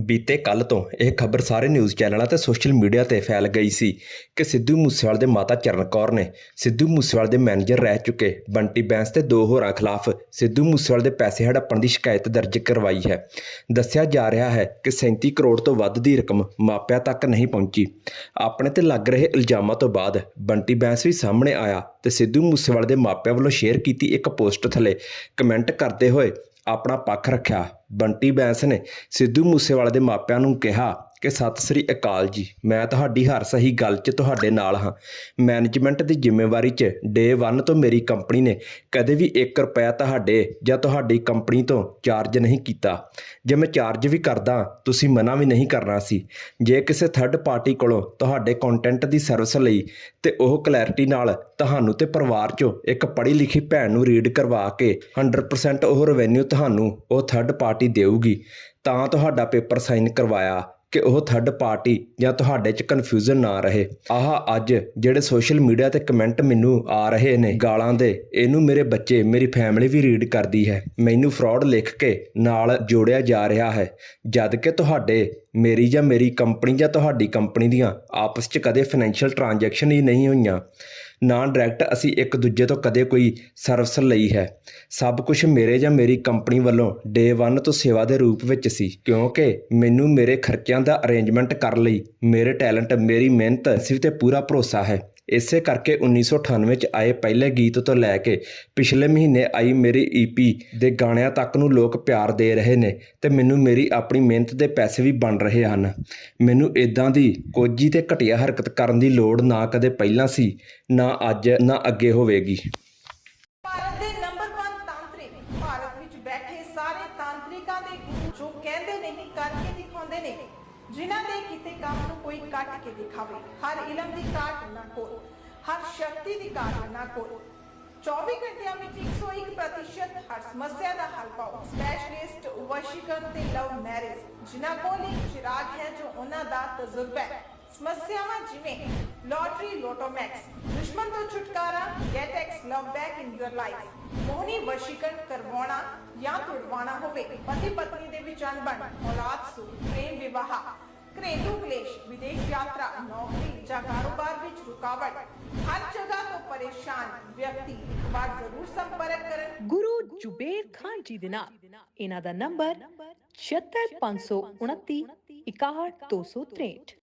ਬੀਤੇ ਕੱਲ ਤੋਂ ਇਹ ਖਬਰ ਸਾਰੇ ਨਿਊਜ਼ ਚੈਨਲਾਂ ਤੇ ਸੋਸ਼ਲ ਮੀਡੀਆ ਤੇ ਫੈਲ ਗਈ ਸੀ ਕਿ ਸਿੱਧੂ ਮੂਸੇਵਾਲੇ ਦੇ ਮਾਤਾ ਚਰਨ ਕੌਰ ਨੇ ਸਿੱਧੂ ਮੂਸੇਵਾਲੇ ਦੇ ਮੈਨੇਜਰ ਰਹਿ ਚੁੱਕੇ। ਬੰਟੀ ਬੈਂਸ ਤੇ ਦੋ ਹੋਰਾਂ ਖਿਲਾਫ ਸਿੱਧੂ ਮੂਸੇਵਾਲੇ ਦੇ ਪੈਸੇ ਹੜੱਪਣ ਦੀ ਸ਼ਿਕਾਇਤ ਦਰਜ ਕਰਵਾਈ ਹੈ। ਦੱਸਿਆ ਜਾ ਰਿਹਾ ਹੈ ਕਿ 37 ਕਰੋੜ ਤੋਂ ਵੱਧ ਦੀ ਰਕਮ ਮਾਪਿਆਂ ਤੱਕ ਨਹੀਂ ਪਹੁੰਚੀ। ਆਪਣੇ ਤੇ ਲੱਗ ਰਹੇ ਇਲਜ਼ਾਮਾਂ ਤੋਂ ਬਾਅਦ ਬੰਟੀ ਬੈਂਸ ਵੀ ਸਾਹਮਣੇ ਆਇਆ ਤੇ ਸਿੱਧੂ ਮੂਸੇਵਾਲੇ ਦੇ ਮਾਪਿਆਂ ਵੱਲੋਂ ਸ਼ੇਅਰ ਕੀਤੀ ਇੱਕ ਪੋਸਟ ਥੱਲੇ। ਕਮੈਂਟ ਕਰਦੇ ਹੋਏ ਆਪਣਾ ਪੱਖ ਰੱਖਿਆ। ਬੰਟੀ ਬੈਂਸ ਨੇ ਸਿੱਧੂ ਮੂਸੇਵਾਲੇ ਦੇ ਮਾਪਿਆਂ ਨੂੰ ਕਿਹਾ ਕਿ, ਸਤਿ ਸ੍ਰੀ ਅਕਾਲ ਜੀ। ਮੈਂ ਤੁਹਾਡੀ ਹਰ ਸਹੀ ਗੱਲ 'ਚ ਤੁਹਾਡੇ ਨਾਲ ਹਾਂ। ਮੈਨੇਜਮੈਂਟ ਦੀ ਜ਼ਿੰਮੇਵਾਰੀ 'ਚ ਡੇ 1 ਤੋਂ ਮੇਰੀ ਕੰਪਨੀ ਨੇ ਕਦੇ ਵੀ 1 ਰੁਪਿਆ ਤੁਹਾਡੇ ਜਾਂ ਤੁਹਾਡੀ ਕੰਪਨੀ ਤੋਂ ਚਾਰਜ ਨਹੀਂ ਕੀਤਾ। ਜੇ ਮੈਂ ਚਾਰਜ ਵੀ ਕਰਦਾ, ਤੁਸੀਂ ਮਨਾ ਵੀ ਨਹੀਂ ਕਰਨਾ ਸੀ। ਜੇ ਕਿਸੇ ਥਰਡ ਪਾਰਟੀ ਕੋਲੋਂ ਤੁਹਾਡੇ ਕੰਟੈਂਟ ਦੀ ਸਰਵਿਸ ਲਈ ਤੇ ਉਹ ਕਲੈਰਿਟੀ ਨਾਲ ਤੁਹਾਨੂੰ ਤੇ ਪਰਿਵਾਰ 'ਚੋਂ ਇੱਕ ਪੜ੍ਹੀ ਲਿਖੀ ਭੈਣ ਨੂੰ ਰੀਡ ਕਰਵਾ ਕੇ 100% ਉਹ ਰੈਵਨਿਊ ਤੁਹਾਨੂੰ ਉਹ ਥਰਡ ਪਾਰਟੀ ਦੇਊਗੀ, ਤਾਂ ਤੁਹਾਡਾ ਪੇਪਰ ਸਾਈਨ ਕਰਵਾਇਆ ਕਿ ਉਹ ਥਰਡ ਪਾਰਟੀ ਜਾਂ ਤੁਹਾਡੇ 'ਚ ਕਨਫਿਊਜ਼ਨ ਨਾ ਰਹੇ। ਆਹ ਅੱਜ ਜਿਹੜੇ ਸੋਸ਼ਲ ਮੀਡੀਆ ਤੇ ਕਮੈਂਟ ਮੈਨੂੰ ਆ ਰਹੇ ਨੇ ਗਾਲਾਂ ਦੇ, ਇਹਨੂੰ ਮੇਰੇ ਬੱਚੇ, ਮੇਰੀ ਫੈਮਿਲੀ ਵੀ ਰੀਡ ਕਰਦੀ ਹੈ। ਮੈਨੂੰ ਫਰਾਡ ਲਿਖ ਕੇ ਨਾਲ ਜੋੜਿਆ ਜਾ ਰਿਹਾ ਹੈ, ਜਦ ਕਿ ਤੁਹਾਡੇ ਮੇਰੀ ਜਾਂ ਮੇਰੀ ਕੰਪਨੀ ਜਾਂ ਤੁਹਾਡੀ ਕੰਪਨੀ ਦੀਆਂ ਆਪਸ 'ਚ ਕਦੇ ਫਾਈਨੈਂਸ਼ੀਅਲ ਟ੍ਰਾਂਜੈਕਸ਼ਨ ਹੀ ਨਹੀਂ ਹੋਈਆਂ। ਨਾ ਡਾਇਰੈਕਟ ਅਸੀਂ ਇੱਕ ਦੂਜੇ ਤੋਂ ਕਦੇ ਕੋਈ ਸਰਵਿਸ ਲਈ ਹੈ। ਸਭ ਕੁਝ ਮੇਰੇ ਜਾਂ ਮੇਰੀ ਕੰਪਨੀ ਵੱਲੋਂ ਡੇ 1 ਤੋਂ ਸੇਵਾ ਦੇ ਰੂਪ ਵਿੱਚ ਸੀ, ਕਿਉਂਕਿ ਮੈਨੂੰ ਮੇਰੇ ਖਰਚਿਆਂ ਦਾ ਅਰੇਂਜਮੈਂਟ ਕਰਨ ਲਈ ਮੇਰੇ ਟੈਲੈਂਟ ਮੇਰੀ ਮਿਹਨਤ, ਸਿਰ ਤੇ ਪੂਰਾ ਭਰੋਸਾ ਹੈ। ਇਸੇ ਕਰਕੇ 1998 ਚ ਆਏ ਪਹਿਲੇ ਗੀਤ ਤੋਂ ਲੈ ਕੇ ਪਿਛਲੇ ਮਹੀਨੇ ਆਈ ਮੇਰੀ ਈਪੀ ਦੇ ਗਾਣਿਆਂ ਤੱਕ ਨੂੰ ਲੋਕ ਪਿਆਰ ਦੇ ਰਹੇ ਨੇ ਤੇ ਮੈਨੂੰ ਮੇਰੀ ਆਪਣੀ ਮਿਹਨਤ ਦੇ ਪੈਸੇ ਵੀ ਬਣ ਰਹੇ ਹਨ। ਮੈਨੂੰ ਇਦਾਂ ਦੀ ਕੋਝੀ ਤੇ ਘਟੀਆ ਹਰਕਤ ਕਰਨ ਦੀ ਲੋੜ ਨਾ ਕਦੇ ਪਹਿਲਾਂ ਸੀ, ਨਾ ਅੱਜ, ਨਾ ਅੱਗੇ ਹੋਵੇਗੀ। ਭਾਰਤ ਦੇ ਨੰਬਰ 1 ਤਾਂਤਰਿਕ, ਭਾਰਤ ਵਿੱਚ ਬੈਠੇ ਸਾਰੇ ਤਾਂਤਰਿਕਾਂ ਦੇ ਜੋ ਕਹਿੰਦੇ ਨਹੀਂ, ਕਰਕੇ ਦਿਖਾਉਂਦੇ ਨੇ। ਜਿਨ੍ਹਾਂ ਦੇ ਕੀਤੇ ਕੰਮ ਨੂੰ ਕੋਈ ਕੱਟ ਕੇ ਦਿਖਾਵੇ, ਹਰ ਇਲਮ ਦੀ ਕਾਟ ਨਾ ਕੋਲ ਹਰ ਸ਼ਕਤੀ ਦੀ ਕਾਟ ਨਾ ਕੋਲ 24 ਘੰਟਿਆਂ ਵਿੱਚ 101% ਪ੍ਰਤੀਸ਼ਤ ਹਰ ਸਮੱਸਿਆ ਦਾ ਹੱਲ ਪਾਓ। ਸਪੈਸ਼ਲਿਸਟ ਵਸ਼ੀਕਰਨ ਤੇ ਲਵ ਮੈਰਿਜ ਜਿਨ੍ਹਾਂ ਕੋਲ ਇੱਕ ਚਿਰਾਗ ਹੈ ਜੋ ਉਹਨਾਂ ਦਾ ਤਜਰਬਾ ਹੈ। ਸਮੱਸਿਆਵਾਂ ਜਿਵੇਂ ਲੋਟਰੀ, ਲੋਟੋਮੈਕਸ, ਦੁਸ਼ਮਣ ਤੋਂ ਛੁਟਕਾਰਾ get ex love back in your life. Mohni ਵਸ਼ੀਕਰਨ ਕਰਵਾਉਣਾ ਜਾਂ ਤੁੜਵਾਉਣਾ ਹੋਵੇ, ਪਤੀ ਪਤਨੀ ਦੇ ਵਿੱਚ ਅਣਬਣ ਔਲਾਦ ਸੁ ਪ੍ਰੇਮ ਵਿਵਾਹ, ਘਰੇਲੂ ਕਲੇਸ਼, ਵਿਦੇਸ਼ ਯਾਤਰਾ, ਨੌਕਰੀ ਜਾਂ ਕਾਰੋਬਾਰ ਵਿੱਚ ਰੁਕਾਵਟ, ਹਰ ਜਗ੍ਹਾ ਤੋਂ ਪਰੇਸ਼ਾਨ ਵਿਅਕਤੀ ਇੱਕ ਵਾਰ ਜ਼ਰੂਰ ਸੰਪਰਕ ਕਰਨ। ਗੁਰੂ ਜੁਬੇਰ ਖਾਨ ਜੀ ਦੇ ਨਾਲ, ਇਹਨਾਂ ਦਾ ਨੰਬਰ 76529 61263